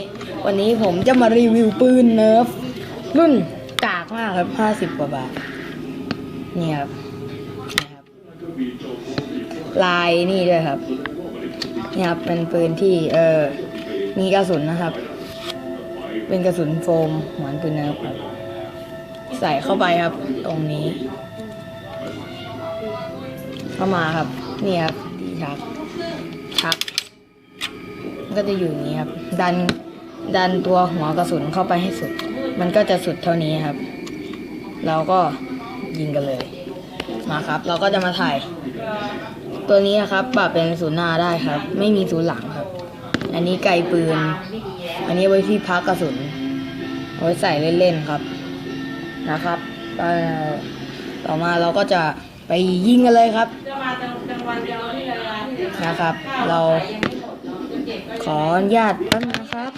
้วันนี้ผมจะมารีวิวปืนเนิร์ฟรุ่นกากมากครับห้าสิบกว่าบาทนี่ครับรบลายนี่ด้วยครับนี่ครับเป็นปืนที่เออมีกระสุนนะครับ เป็นกระสุนโฟมเหมือนปืนเนิร์ฟครับ ใส่เข้าไปครับ ตรงนี้ เข้ามาครับนี่ครับดีชักชักก็จะอยู่อย่างนี้ครับ ดัน ดันตัวหัวกระสุนเข้าไปให้สุด มันก็จะสุดเท่านี้ครับ เราก็ยิงกันเลย มาครับ เราก็จะมาถ่าย ตัวนี้นะครับปรับเป็นศูนย์หน้าได้ครับ ไม่มีศูนย์หลังครับ อันนี้ไกลปืน อันนี้ไว้ที่พักกระสุนเอาไว้ใส่เล่นๆครับนะครับต่อมาเราก็จะไปยิงกันเลยครับนะครับ เราขออนุญาตแป๊บนะครับ